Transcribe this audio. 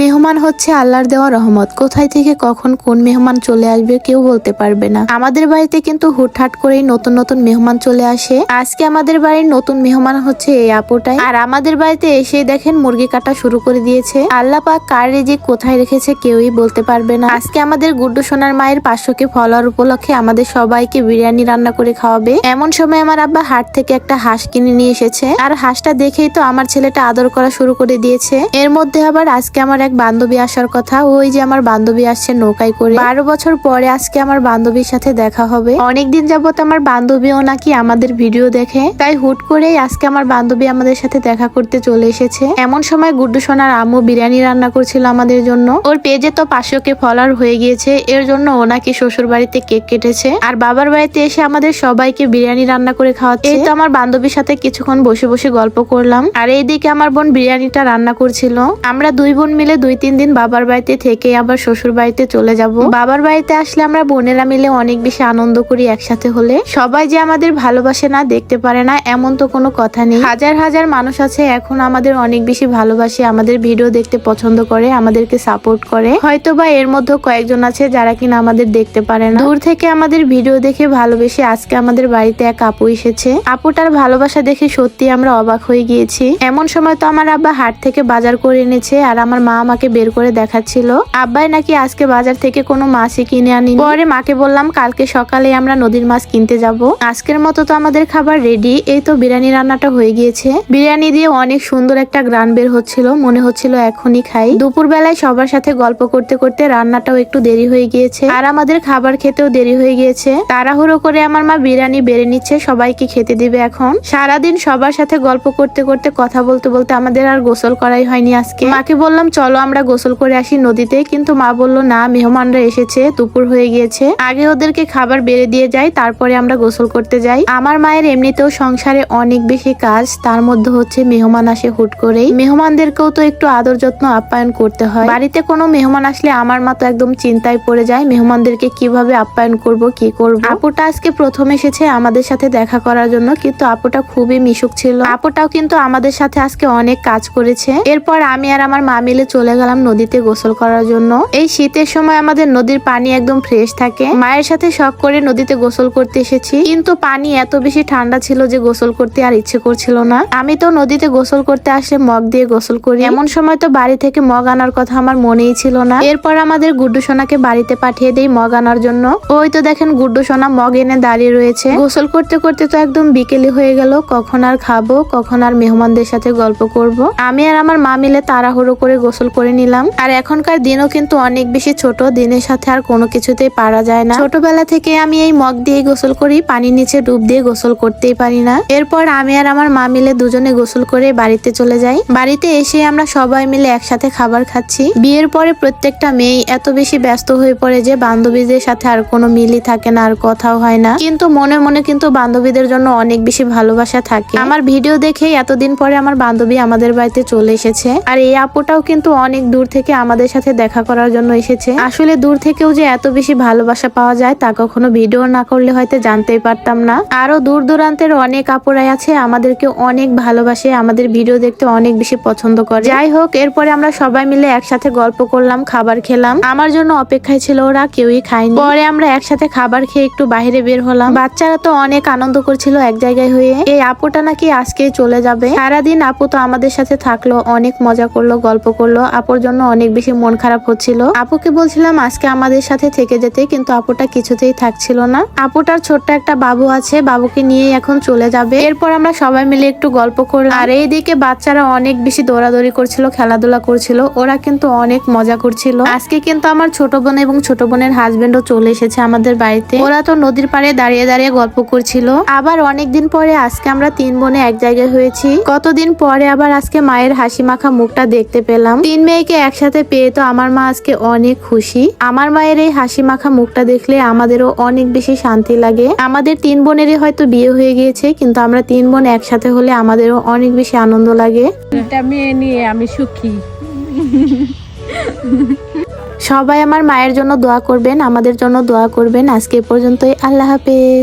মেহমান হচ্ছে আল্লাহর দেওয়া রহমত। কোথায় থেকে কখন কোন মেহমান চলে আসবে কেউ বলতে পারবে না। আমাদের বাড়িতে কিন্তু হুটহাট করেই নতুন নতুন মেহমান চলে আসে। আজকে আমাদের বাড়ির নতুন মেহমান হচ্ছে এই আপুটাই। আর আমাদের বাড়িতে এসে দেখেন মুরগি কাটা শুরু করে দিয়েছে। আল্লাহ পাক কার রেজে কোথায় রেখেছে কেউই বলতে পারবে না। আজকে আমাদের গুড্ডু সোনার মায়ের পাঁচশোকে ফলোয়ার উপলক্ষে আমাদের সবাইকে বিরিয়ানি রান্না করে খাওয়াবে। এমন সময় আমার আব্বা হাট থেকে একটা হাঁস কিনে নিয়ে এসেছে। আর হাঁসটা দেখেই তো আমার ছেলেটা আদর করা শুরু করে দিয়েছে। এর মধ্যে আবার আজকে আমার এক বান্ধবী আসার কথা। ওই যে আমার বান্ধবী আসছে নৌকায় করে। বারো বছর পরে আজকে আমার বান্ধবীর সাথে দেখা হবে। অনেকদিন যাবত আমার বান্ধবীও নাকি আমাদের ভিডিও দেখে। তাই হুট করেই আজকে আমার বান্ধবী আমাদের সাথে দেখা করতে চলে এসেছে। এমন সময় গুড্ডু সোনার আম্মু বিরিয়ানি রান্না করছিল আমাদের জন্য। ওর পেজে তো পাঁচশো কে ফলোয়ার হয়ে গিয়েছে। এর জন্য ও নাকি শ্বশুর বাড়িতে কেক কেটেছে। আর বাবার বাড়িতে এসে আমাদের সবাইকে বিরিয়ানি রান্না করে খাওয়াচ্ছে। এই তো আমার বান্ধবীর সাথে কিছুক্ষণ বসে বসে গল্প করলাম। আর এইদিকে আমার বোন বিরিয়ানিটা রান্না করছিল। আমরা দুই বোন মিলে দুই, তিন দিন বাবার বাড়িতে থেকে আবার শ্বশুর বাড়িতে চলে যাব। বাবার বাড়িতে আসলে আমরা বোনেরা মিলে অনেক বেশি আনন্দ করি একসাথে হলে। সবাই যে আমাদের ভালোবাসে না, দেখতে পারে না, এমন তো কোনো কথা নেই। হাজার হাজার মানুষ আছে এখন আমাদের অনেক বেশি ভালোবাসে, আমাদের ভিডিও দেখতে পছন্দ করে, আমাদেরকে সাপোর্ট করে। হয়তো বা এর মধ্যে কয়েকজন আছে যারা কিনা আমাদের দেখতে পারে না। দূর থেকে আমাদের ভিডিও দেখে ভালোবেসে আজকে আমাদের বাড়িতে এক আপু এসেছে। আপুটার ভালোবাসা দেখে সত্যি আমরা অবাক হয়ে গিয়েছি। এমন সময় তো আমার আব্বা হাট থেকে বাজার করে এনেছে আর আমার মা আমাকে বের করে দেখাচ্ছিল। আব্বাই নাকি আজকে বাজার থেকে কোনো মাছই কিনে আনি পরে মাকে বললাম, কালকে সকালে আমরা নদীর মাছ কিনতে যাব। আজকের মতো তো আমাদের খাবার রেডি এই তো বিরিয়ানি রান্নাটা হয়ে গিয়েছে। বিরিয়ানি দিয়ে অনেক সুন্দর একটা গ্রান বের হচ্ছিল, মনে হচ্ছিল এখনই খাই। দুপুর বেলায় সবার সাথে গল্প করতে করতে রান্নাটাও একটু দেরি হয়ে গিয়েছে। আর আমাদের খাবার খেতেও দেরি হয়ে গিয়েছে। তাড়াহুড়ো করে আমার মা বিরিয়ানি বেড়ে নিচ্ছে, সবাইকে খেতে দিবে এখন। সারাদিন সবার সাথে গল্প করতে করতে, কথা বলতে বলতে আমাদের আর গোসল করাই হয়নি আজকে। মাকে বললাম চলো আমরা গোসল করে আসি নদীতে। কিন্তু মা বলল, না, মেহমানরা এসেছে, দুপুর হয়ে গিয়েছে। আগে ওদেরকে খাবার বেড়ে দিয়ে যাই, তারপরে আমরা গোসল করতে যাই। আমার মায়ের এমনিতেও সংসারে অনেক বেশি কাজ, তার মধ্যে হচ্ছে মেহমান আসে হুট করেই। মেহমানদেরকেও তো একটু আদর যত্ন, আপ্যায়ন করতে হয়। বাড়িতে কোনো মেহমান আসলে আমার মা তো একদম চিন্তায় পড়ে যায়, মেহমানদেরকে কীভাবে আপ্যায়ন করব, কি করব? আপুটা আজকে প্রথম এসেছে আমাদের সাথে দেখা করার জন্য, কিন্তু আপুটা খুবই মিশুক ছিল। আপুটাও কিন্তু আমাদের সাথে আজকে অনেক কাজ করেছে। এরপর আমি আর আমার মা মিলে চলে গেলাম নদীতে গোসল করার জন্য। এই শীতের সময় আমাদের নদীর পানি একদম ফ্রেশ থাকে। মায়ের সাথে শখ করে নদীতে গোসল করতে এসেছি। কিন্তু পানি এত বেশি ঠান্ডা ছিল যে গোসল করতে আর ইচ্ছে করছিল না। আমি তো নদীতে গোসল করতে আসলে মগ দিয়ে গোসল করি। এমন সময় তো বাড়ি থেকে মগ আনার কথা আমার মনেই ছিল না। এরপর আমাদের গুড্ডু সোনাকে বাড়িতে পাঠিয়ে দেই মগ আনার জন্য। ওই তো দেখেন গুড্ডু সোনা মগ এনে দাঁড়িয়ে রয়েছে। গোসল করতে করতে তো একদম বিকেলে হয়ে গেল। কখন আর খাব, কখন আর মেহমানদের সাথে গল্প করব। আমি আর আমার মা মিলে তাড়াহুড়ো করে গোসল করে নিলাম। আর এখনকার দিনও কিন্তু অনেক বেশি ছোট, দিনের সাথে আর কোনো কিছুতেই পারা যায় না। ছোটবেলা থেকে আমি এই মগ দিয়ে গোসল করি, পানির নিচে ডুব দিয়ে গোসল করতেই পারি না। এরপর আমি আর আমার মা মিলে দুজনে গোসল করে বাড়িতে চলে যাই। বাড়িতে এসে আমরা সবাই মিলে একসাথে খাবার খাচ্ছি। বিয়ের পরে প্রত্যেকটা মেয়ে এত বেশি ব্যস্ত হয়ে পড়ে যে বান্ধবীদের সাথে আর কোনো মিলই থাকে না, আর কথাও হয় না। কিন্তু মনে মনে কিন্তু বান্ধবীদের জন্য অনেক বেশি ভালোবাসা থাকে। আমার ভিডিও দেখেই এতদিন পরে আমার বান্ধবী আমাদের বাড়িতে চলে এসেছে। আর এই আপুটাও কিন্তু অনেক দূর থেকে আমাদের সাথে দেখা করার জন্য এসেছে। আসলে দূর থেকেও যে এত বেশি ভালোবাসা পাওয়া যায় তা কখনো ভিডিও না করলে হয়তো জানতেই পারতাম না। আরও দূর দূরান্তের অনেক আপুরাই আছে, আমাদেরকে অনেক ভালোবাসে, আমাদের ভিডিও দেখতে অনেক বেশি পছন্দ করে। যাই হোক, এরপরে আমরা সবাই মিলে একসাথে গল্প করলাম, খাবার খেলাম। আমার জন্য অপেক্ষায় ছিল ওরা, কেউই খায়নি। পরে আমরা একসাথে খাবার খেয়ে একটু বাইরে বের হলাম। বাচ্চারা তো অনেক আনন্দ করছিল এক জায়গায় হয়ে। এই আপুটা নাকি আজকে চলে যাবে। সারাদিন আপু তো আমাদের সাথে থাকল, অনেক মজা করল, গল্প করল। আপুর জন্য অনেক বেশি মন খারাপ হচ্ছিল। আপুকে বলছিলাম, আজকে আমাদের সাথে থেকে যেতে, কিন্তু আপুটা কিছুতেই থাকছিল না। আপুটার ছোট্ট একটা বাবু আছে, বাবুকে নিয়ে এখন চলে যাবে। এরপর আমরা সবাই মিলে একটু গল্প করলাম। আর এইদিকে বাচ্চারা অনেক বেশি দৌড়াদৌড়ি করছিল, খেলাধুলা করছিল। ওরা কিন্তু অনেক মজা করছিল। আজকে কিন্তু আমার ছোট বোন এবং ছোট বোনের হাজবেন্ডও চলে এসেছে আমাদের বাড়িতে। ওরা তো নদীর পাড়ে দাঁড়িয়ে দাঁড়িয়ে গল্প করছিল। আবার অনেকদিন পরে আজকে আমরা তিন বোনে এক জায়গায় হয়েছি। কতদিন পরে আবার আজকে মায়ের হাসি মাখা মুখটা দেখতে পেলাম। তিন মেয়েকে একসাথে পেয়ে তো আমার মা আজকে অনেক খুশি। আমার মায়ের এই হাসি মাখা মুখটা দেখলে আমাদেরও অনেক বেশি শান্তি লাগে। আমাদের তিন বোনেরই হয়তো বিয়ে হয়ে গিয়েছে কিন্তু আমরা তিন বোন একসাথে হলে আমাদেরও অনেক বেশি আনন্দ লাগে। এটা মেয়ে নিয়ে আমি সুখী। সবাই আমার মায়ের জন্য দোয়া করবেন আমাদের জন্য দোয়া করবেন। আজকে এ পর্যন্তই আল্লাহ হাফেজ।